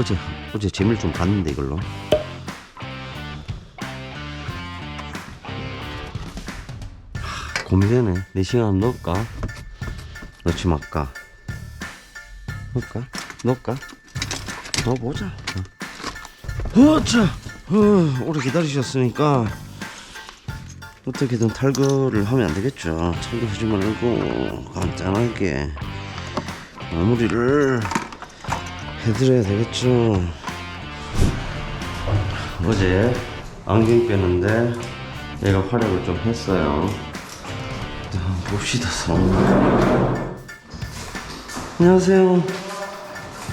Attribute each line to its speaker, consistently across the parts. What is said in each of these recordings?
Speaker 1: 어제 어제 재미를 좀 봤는데 이걸로. 하, 고민되네. 내 시간 넣을까? 넣지 말까? 넣을까? 넣을까? 넣어보자. 어. 어자, 어, 오래 기다리셨으니까 어떻게든 탈거를 하면 안 되겠죠. 탈거하지 말고 간단하게 마무리를 해드려야 되겠죠. 어제 안경 빼는데 얘가 활약을 좀 했어요. 한번 봅시다, 상황. 안녕하세요.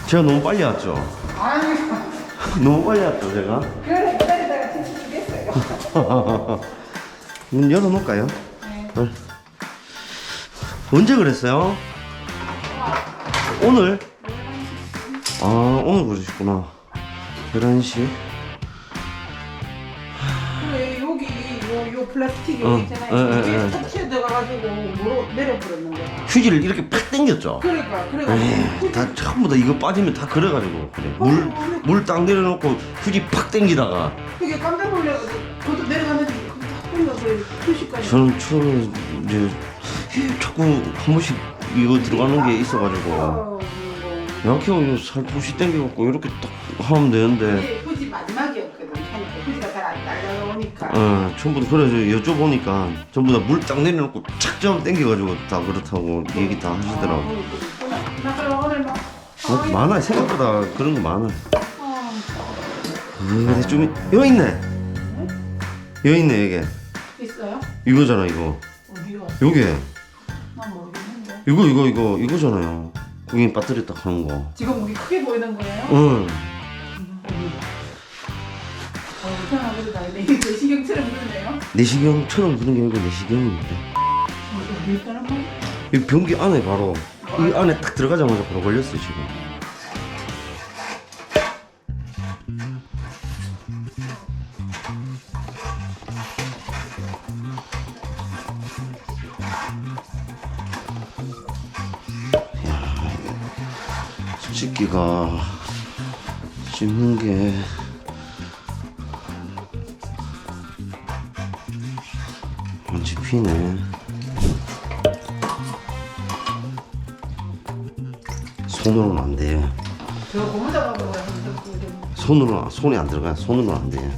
Speaker 1: 제가 너무 빨리 왔죠? 너무 빨리 왔죠, 제가?
Speaker 2: 그래 기다리다가 진짜 죽겠어요.
Speaker 1: 문 열어놓을까요? 네. 언제 그랬어요? 오늘? 아, 오늘 그러셨구나. 11시?
Speaker 2: 그래 여기 요, 요 플라스틱
Speaker 1: 어,
Speaker 2: 여기 있잖아요.
Speaker 1: 예, 예,
Speaker 2: 이게
Speaker 1: 예.
Speaker 2: 터치에 들어가가지고 뭐로 내려버렸는 거야.
Speaker 1: 휴지를 이렇게 팍 당겼죠?
Speaker 2: 그러니까
Speaker 1: 에이,
Speaker 2: 그래가지고
Speaker 1: 다 전부 다 이거 빠지면 다 그래가지고 그래. 물, 물딱 내려놓고 휴지 팍 당기다가
Speaker 2: 그게 깜짝 놀래가지고 저도 내려가는데 혼자 그 표시까지.
Speaker 1: 저는 처음에 이제 자꾸 한 번씩 이거 들어가는 게 있어가지고
Speaker 2: 어,
Speaker 1: 이거 살포시 당겨갖고 이렇게 딱 하면 되는데
Speaker 2: 후지 마지막이었거든. 하니까 후지가 잘안 날라오니까.
Speaker 1: 어, 전부 다 그래서 여쭤보니까 전부 다 물 딱 내려놓고 착점 당겨가지고 다 그렇다고 얘기 다 하시더라고.
Speaker 2: 나 오늘 막.
Speaker 1: 어,
Speaker 2: 아이,
Speaker 1: 많아 생각보다 그런 거 많아.
Speaker 2: 아,
Speaker 1: 근데 좀 여기 있네. 여기 있네 이게.
Speaker 2: 있어요?
Speaker 1: 이거잖아 이거.
Speaker 2: 어디요?
Speaker 1: 요게
Speaker 2: 난 모르겠는데.
Speaker 1: 이거 이거 이거 이거잖아요. 고객님 딱 하는 거.
Speaker 2: 지금 우리 크게 보이는 거예요?
Speaker 1: 응.
Speaker 2: 어, 이상하게 내시경처럼
Speaker 1: 그런 게 아니고 내시경인데.
Speaker 2: 어?
Speaker 1: 이 변기 안에 바로 이 안에 딱 들어가자마자 바로 걸렸어요 지금. 씻기가 씹는 게안 씹히네. 손으로는 안.
Speaker 2: 저 고무장갑 왔는데
Speaker 1: 손으로 손이 안 들어가. 손으로는 안 돼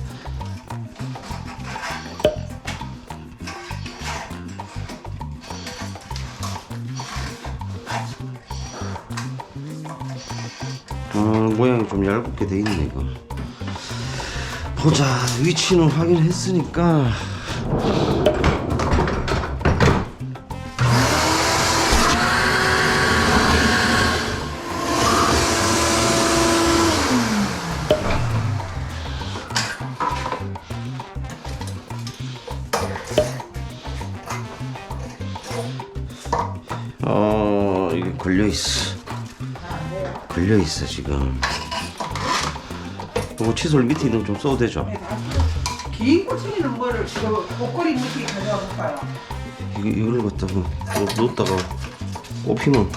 Speaker 1: 좀 얇게 돼 있네 이거. 보자 위치는 확인했으니까 어 이게 걸려 있어. 걸려 있어 지금. 이거 칫솔 밑에 있는 거 좀 써도 되죠?
Speaker 2: 긴 꼬챙이는 뭐를 저 목걸이 밑에 가져와 볼까요?
Speaker 1: 이걸 갖다가 놓- 놓다가 꼽히면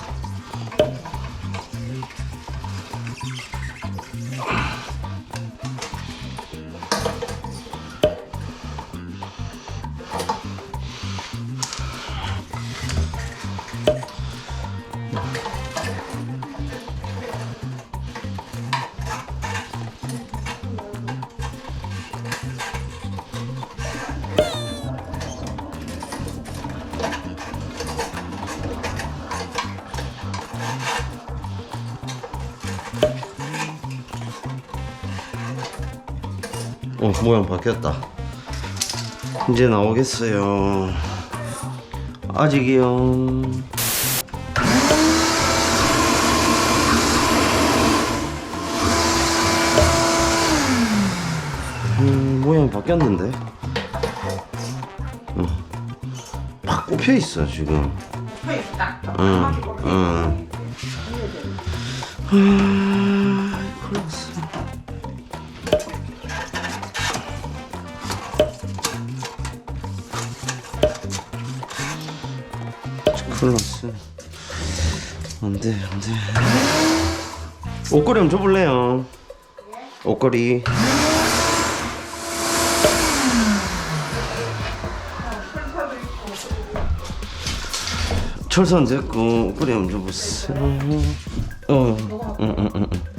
Speaker 1: 모양 바뀌었다. 이제 나오겠어요. 아직이요. 음, 모양 바뀌었는데. 어. 팍 꼽혀 있어 지금. 응, 응. 클났어. 안 돼, 안 돼. 옷걸이 한번 줘볼래요? 옷걸이. 철선 됐고 옷걸이 한번 줘보세요 어, 응, 응, 응, 응.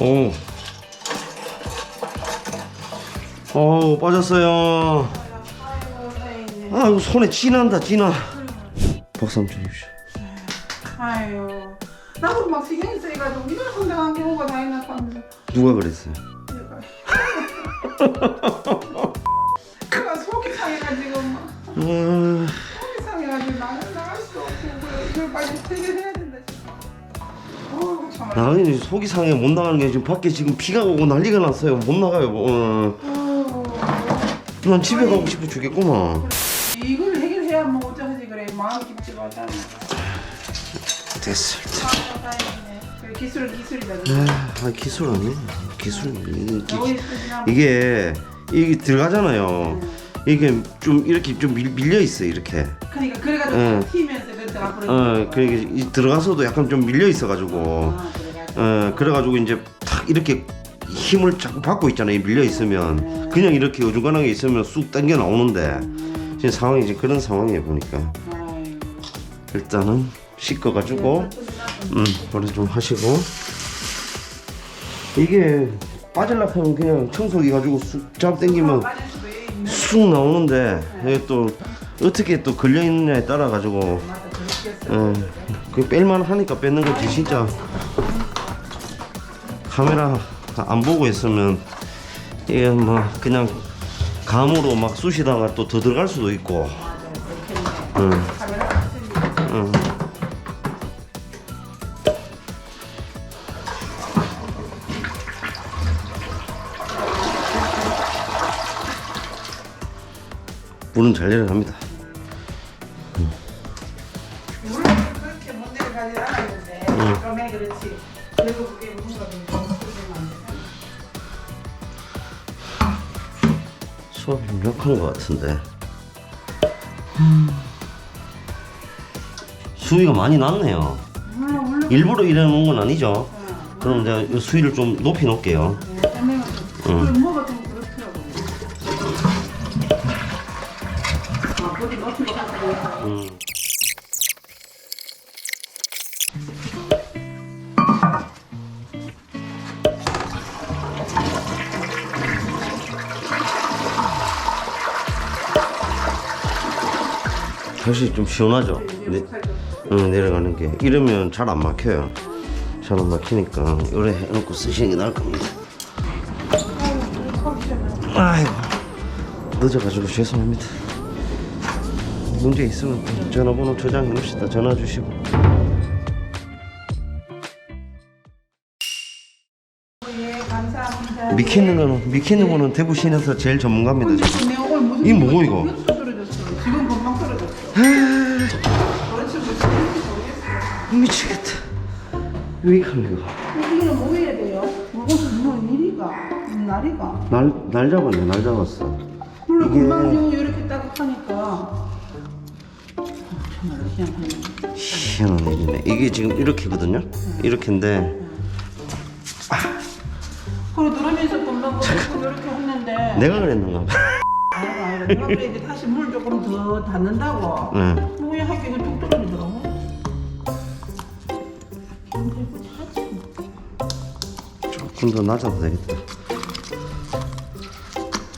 Speaker 1: 오. 어 빠졌어요.
Speaker 2: 아
Speaker 1: 이거 손에 찌난다 찌나. 박수 한번 주십시오.
Speaker 2: 아유. 나도 막 신경이 쓰여가지고 이런 황당한 경우가 다 있나 하면서.
Speaker 1: 누가 그랬어요?
Speaker 2: 내가 속이 상해가지고 막
Speaker 1: 음,
Speaker 2: 속이 상해가지고 나는 나갈 수 없고 그래. 이걸 빨리 해결해야. 어우 참.
Speaker 1: 나은이 속이 상해 못 나가는 게 지금 밖에 지금 비가 오고 난리가 났어요. 못 나가요. 뭐, 오늘.
Speaker 2: 어우.
Speaker 1: 난 집에 가고 싶어 죽겠구만.
Speaker 2: 이걸 해결해야 뭐 어쩌지 그래 마음 깊지가 않아. 아, 다행이네. 그래 기술 기술이다. 그래.
Speaker 1: 아 기술 아니야. 기술 이게,
Speaker 2: 여기 쓰지나.
Speaker 1: 이게 이게 들어가잖아요. 이게 좀 이렇게 좀 밀, 밀려 있어 이렇게.
Speaker 2: 그러니까 그래가지고
Speaker 1: 응.
Speaker 2: 튀면서 그때 앞으로.
Speaker 1: 어, 그게 이 들어가서도 약간 좀 밀려 있어 가지고.
Speaker 2: 아, 그래가지고.
Speaker 1: 어, 그래가지고 이제 탁 이렇게 힘을 자꾸 받고 있잖아요. 밀려 있으면 그냥 이렇게 어중간하게 있으면 쑥 당겨 나오는데 지금 상황이 지금 그런 상황이에요 보니까
Speaker 2: 아이고.
Speaker 1: 일단은 씻어가지고 음, 머리 좀 하시고 이게 빠질라 하면 그냥 청소기 가지고 쑥 잡 당기면
Speaker 2: 빠질 수도 있네.
Speaker 1: 쑥 나오는데 이게 또 어떻게 또 걸려 있느냐에 따라 가지고
Speaker 2: 그렇겠어.
Speaker 1: 어, 그 뺄만 하니까 뺏는 거지 진짜 카메라 안 보고 있으면 이게 뭐 그냥 감으로 막 쑤시다가 또 더 들어갈 수도 있고. 응. 응. 물은 잘 내려갑니다
Speaker 2: 물은 그렇게 못 내려가지 않았는데. 그러면 그렇지. 그래도 그게 좀 잘못
Speaker 1: 수압이 좀 약한 것 같은데. 수위가 많이 낮네요. 일부러 이래 놓은 건 아니죠. 그럼 제가 이 수위를 좀 높이 놓을게요.
Speaker 2: 때
Speaker 1: 사실 좀 시원하죠? 네, 응, 내려가는 게 이러면 잘 안 막혀요 잘 안 막히니까 요래 해놓고 쓰시는 게 나을 겁니다 아이고 늦어가지고 죄송합니다 문제 있으면 또 전화번호 저장해 놓읍시다 전화 주시고. 미키는 거는 미키는 거는 대구 시내에서 제일 전문가입니다 지금. 이게 뭐고, 이거? 미치겠다 유익한 거
Speaker 2: 이거는 뭐 해야 돼요? 무슨 뭐 일이가 날이가.
Speaker 1: 날, 날 잡았네 날 잡았어
Speaker 2: 물론
Speaker 1: 이게-
Speaker 2: 금방 좀 이렇게 딱 하니까. 정말 희한하네.
Speaker 1: 희한한 일이네 이게 지금 이렇게거든요 이렇게인데
Speaker 2: 그리고 누르면서 금방 그 이렇게 했는데.
Speaker 1: 내가 그랬는가 봐
Speaker 2: 내가 그래 이제 다시 물 조금 더 닿는다고.
Speaker 1: 응.
Speaker 2: 뭐야 하기 이거 뚝 떨어지더라고.
Speaker 1: 조금 더 낮아도 되겠다.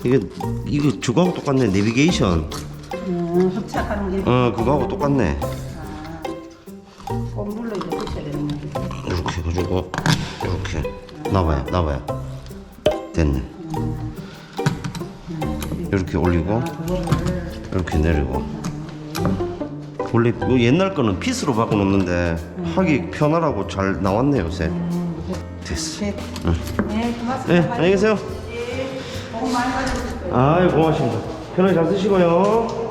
Speaker 1: 이게 이거 저거하고 똑같네 내비게이션.
Speaker 2: 음, 흡착하는 게.
Speaker 1: 어 그거하고 똑같네.
Speaker 2: 꼭 눌러 이제 붙여야 되는 거지.
Speaker 1: 이렇게 해가지고 이렇게. 나봐요 나봐요. 됐네. 이렇게 올리고
Speaker 2: 아, 그거를
Speaker 1: 이렇게 내리고 원래 뭐 옛날 거는 핏으로 바꿔놓는데 하기 편하라고 잘 나왔네요 요새. 됐어.
Speaker 2: 네,
Speaker 1: 네네
Speaker 2: 고맙습니다.
Speaker 1: 안녕히 계세요.
Speaker 2: 네, 너무 많이 가져오셨어요.
Speaker 1: 아이 고맙습니다. 편하게 잘 쓰시고요